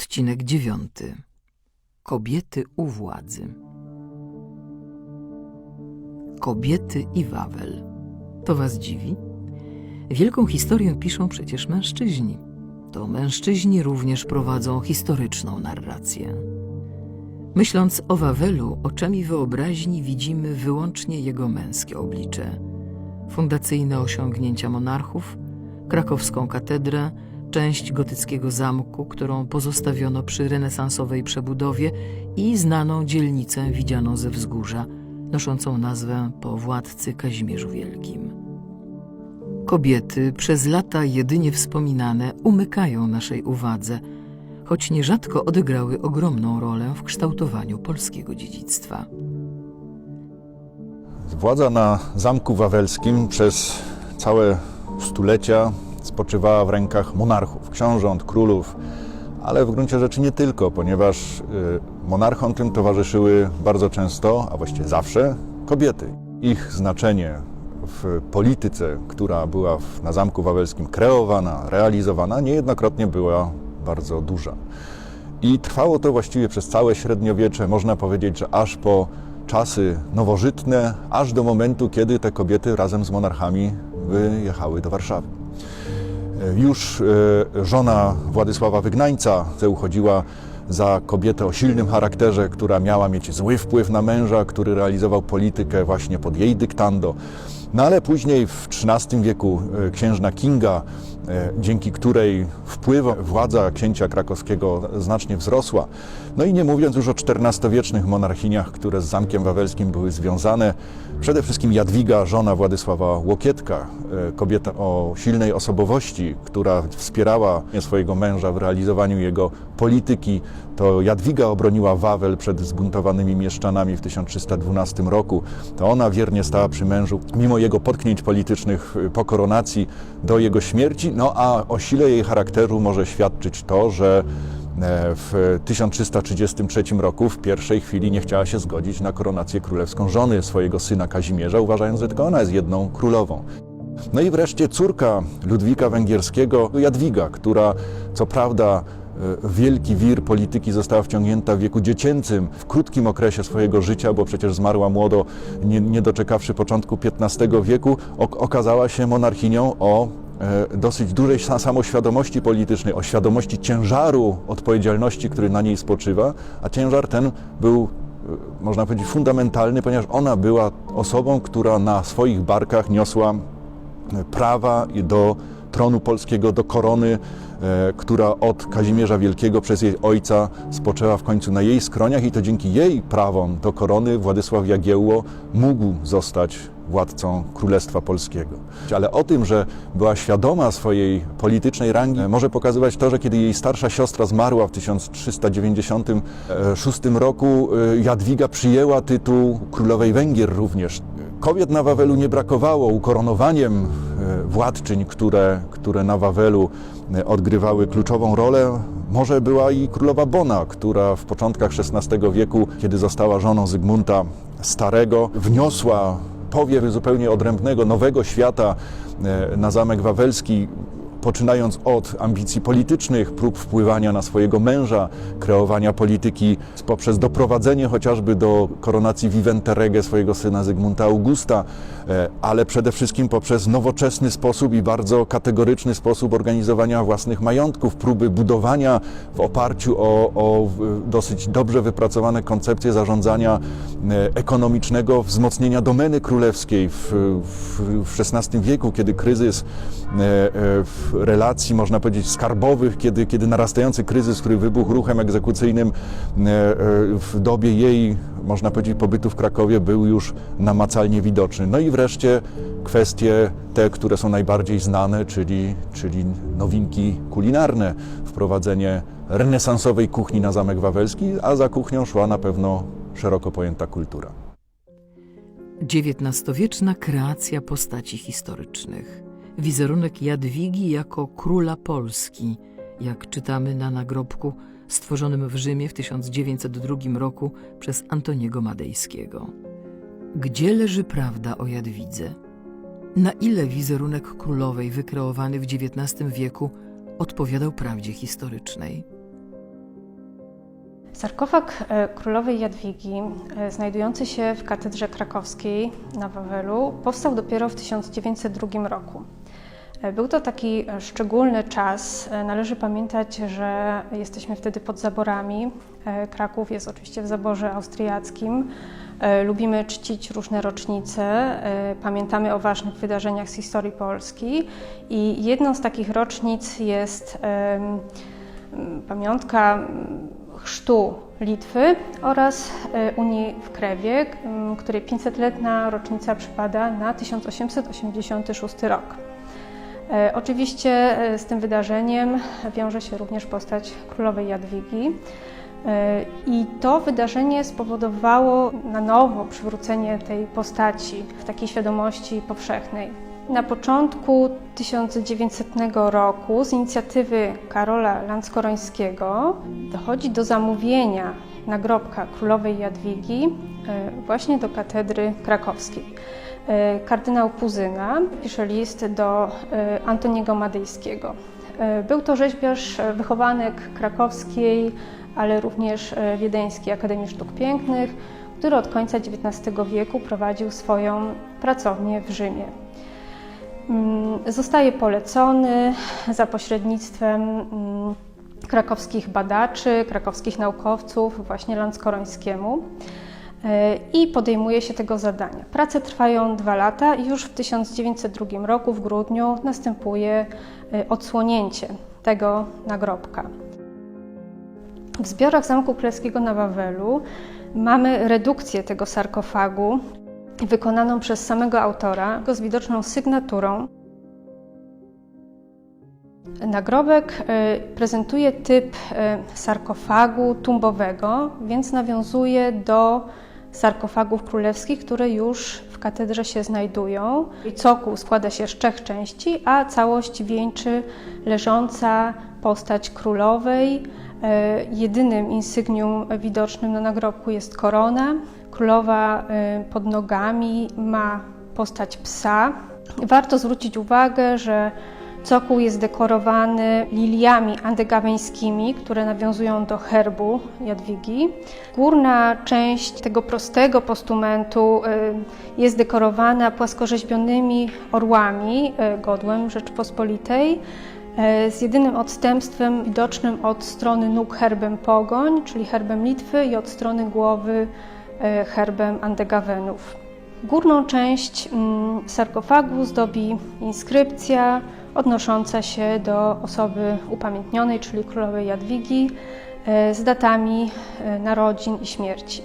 Odcinek dziewiąty. Kobiety u władzy. Kobiety i Wawel. To was dziwi? Wielką historię piszą przecież mężczyźni. To mężczyźni również prowadzą historyczną narrację. Myśląc o Wawelu, oczami wyobraźni widzimy wyłącznie jego męskie oblicze. Fundacyjne osiągnięcia monarchów, krakowską katedrę, część gotyckiego zamku, którą pozostawiono przy renesansowej przebudowie i znaną dzielnicę widzianą ze wzgórza, noszącą nazwę po władcy Kazimierzu Wielkim. Kobiety, przez lata jedynie wspominane, umykają naszej uwadze, choć nierzadko odegrały ogromną rolę w kształtowaniu polskiego dziedzictwa. Władza na Zamku Wawelskim przez całe stulecia spoczywała w rękach monarchów, książąt, królów, ale w gruncie rzeczy nie tylko, ponieważ y, monarchom tym towarzyszyły bardzo często, a właściwie zawsze, kobiety. Ich znaczenie w polityce, która była na Zamku Wawelskim kreowana, realizowana, niejednokrotnie była bardzo duża. I trwało to właściwie przez całe średniowiecze, można powiedzieć, że aż po czasy nowożytne, aż do momentu, kiedy te kobiety razem z monarchami wyjechały do Warszawy. Już e, żona Władysława Wygnańca uchodziła za kobietę o silnym charakterze, która miała mieć zły wpływ na męża, który realizował politykę właśnie pod jej dyktando. No ale później w XIII wieku e, księżna Kinga, dzięki której wpływ władza księcia krakowskiego znacznie wzrosła. No i nie mówiąc już o XIV-wiecznych monarchiniach, które z Zamkiem Wawelskim były związane. Przede wszystkim Jadwiga, żona Władysława Łokietka, e, kobieta o silnej osobowości, która wspierała swojego męża w realizowaniu jego polityki. To Jadwiga obroniła Wawel przed zbuntowanymi mieszczanami w 1312 roku. To ona wiernie stała przy mężu, mimo jego potknięć politycznych y, po koronacji do jego śmierci. No a o sile jej charakteru może świadczyć to, że e, w 1333 roku w pierwszej chwili nie chciała się zgodzić na koronację królewską żony swojego syna Kazimierza, uważając, że tylko ona jest jedną królową. No i wreszcie córka Ludwika Węgierskiego, Jadwiga, która co prawda e, wielki wir polityki została wciągnięta w wieku dziecięcym, w krótkim okresie swojego życia, bo przecież zmarła młodo, nie, nie doczekawszy początku XV wieku, ok okazała się monarchinią o dosyć dużej sa- samoświadomości politycznej, o świadomości ciężaru odpowiedzialności, który na niej spoczywa, a ciężar ten był e, można powiedzieć, fundamentalny, ponieważ ona była osobą, która na swoich barkach niosła prawa i do tronu polskiego, do korony, e, która od Kazimierza Wielkiego przez jej ojca spoczęła w końcu na jej skroniach i to dzięki jej prawom do korony Władysław Jagiełło mógł zostać władcą Królestwa Polskiego. Ale o tym, że była świadoma swojej politycznej rangi, może pokazywać to, że kiedy jej starsza siostra zmarła w 1396 roku, e, Jadwiga przyjęła tytuł Królowej Węgier również. Kobiet na Wawelu nie brakowało. Ukoronowaniem e, władczyń, które, które na Wawelu e, odgrywały kluczową rolę, może była i królowa Bona, która w początkach XVI wieku, kiedy została żoną Zygmunta Starego, wniosła powiew zupełnie odrębnego, nowego świata e, na Zamek Wawelski, poczynając od ambicji politycznych, prób wpływania na swojego męża, kreowania polityki poprzez doprowadzenie chociażby do koronacji Vivente Rege swojego syna Zygmunta Augusta, e, ale przede wszystkim poprzez nowoczesny sposób i bardzo kategoryczny sposób organizowania własnych majątków, próby budowania w oparciu o, o dosyć dobrze wypracowane koncepcje zarządzania e, ekonomicznego, wzmocnienia domeny królewskiej w, w, w XVI wieku, kiedy kryzys e, w relacji, można powiedzieć, skarbowych, kiedy, kiedy narastający kryzys, który wybuchł ruchem egzekucyjnym e, e, w dobie jej, można powiedzieć, pobytu w Krakowie był już namacalnie widoczny. No i wreszcie kwestie te, które są najbardziej znane, czyli, czyli nowinki kulinarne, wprowadzenie renesansowej kuchni na Zamek Wawelski, a za kuchnią szła na pewno szeroko pojęta kultura. XIX-wieczna kreacja postaci historycznych. Wizerunek Jadwigi jako króla Polski, jak czytamy na nagrobku stworzonym w Rzymie w 1902 roku przez Antoniego Madejskiego. Gdzie leży prawda o Jadwidze? Na ile wizerunek królowej wykreowany w XIX wieku odpowiadał prawdzie historycznej? Sarkofag e, królowej Jadwigi, e, znajdujący się w katedrze krakowskiej na Wawelu, powstał dopiero w 1902 roku. E, Był to taki e, szczególny czas. E, Należy pamiętać, że jesteśmy wtedy pod zaborami. Kraków jest oczywiście w zaborze austriackim. Lubimy czcić różne rocznice, pamiętamy o ważnych wydarzeniach z historii Polski i jedną z takich rocznic jest pamiątka m, chrztu Litwy oraz Unii w Krewie, której 500-letnia rocznica przypada na 1886 rok. E, Oczywiście e, z tym wydarzeniem wiąże się również postać królowej Jadwigi. E, I to wydarzenie spowodowało na nowo przywrócenie tej postaci w takiej świadomości powszechnej. Na początku 1900 roku z inicjatywy Karola Landskorońskiego dochodzi do zamówienia nagrobka królowej Jadwigi właśnie do katedry krakowskiej. E, Kardynał Puzyna pisze list do e, Antoniego Madyjskiego. E, Był to rzeźbiarz, wychowanek krakowskiej, ale również wiedeńskiej Akademii Sztuk Pięknych, który od końca XIX wieku prowadził swoją pracownię w Rzymie. Mm, Zostaje polecony za pośrednictwem mm, krakowskich badaczy, krakowskich naukowców, właśnie Landskorońskiemu i podejmuje się tego zadania. Prace trwają dwa lata i już w 1902 roku, w grudniu, następuje e, odsłonięcie tego nagrobka. W zbiorach Zamku Królewskiego na Wawelu mamy redukcję tego sarkofagu wykonaną przez samego autora, go z widoczną sygnaturą. Nagrobek e, prezentuje typ e, sarkofagu tumbowego, więc nawiązuje do sarkofagów królewskich, które już w katedrze się znajdują. Cokół składa się z trzech części, a całość wieńczy leżąca postać królowej. E, Jedynym insygnium widocznym na nagrobku jest korona. Królowa e, pod nogami ma postać psa. Warto zwrócić uwagę, że cokół jest dekorowany liliami andegaweńskimi, które nawiązują do herbu Jadwigi. Górna część tego prostego postumentu y, jest dekorowana płaskorzeźbionymi orłami, y, godłem Rzeczpospolitej, y, z jedynym odstępstwem widocznym od strony nóg herbem Pogoń, czyli herbem Litwy i od strony głowy herbem Andegawenów. Górną część mm, sarkofagu zdobi inskrypcja odnosząca się do osoby upamiętnionej, czyli królowej Jadwigi, e, z datami e, narodzin i śmierci.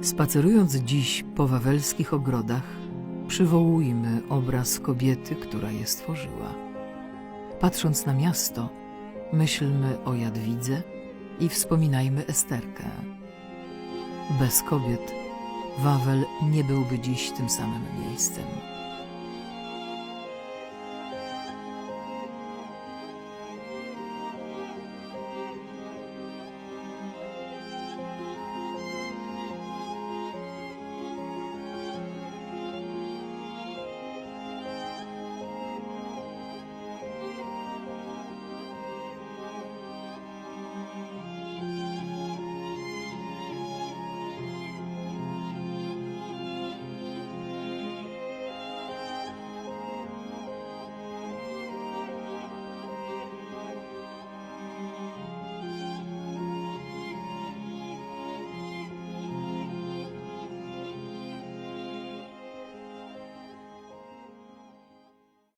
Spacerując dziś po wawelskich ogrodach, przywołujmy obraz kobiety, która je stworzyła. Patrząc na miasto, myślmy o Jadwidze i wspominajmy Esterkę. Bez kobiet Wawel nie byłby dziś tym samym miejscem.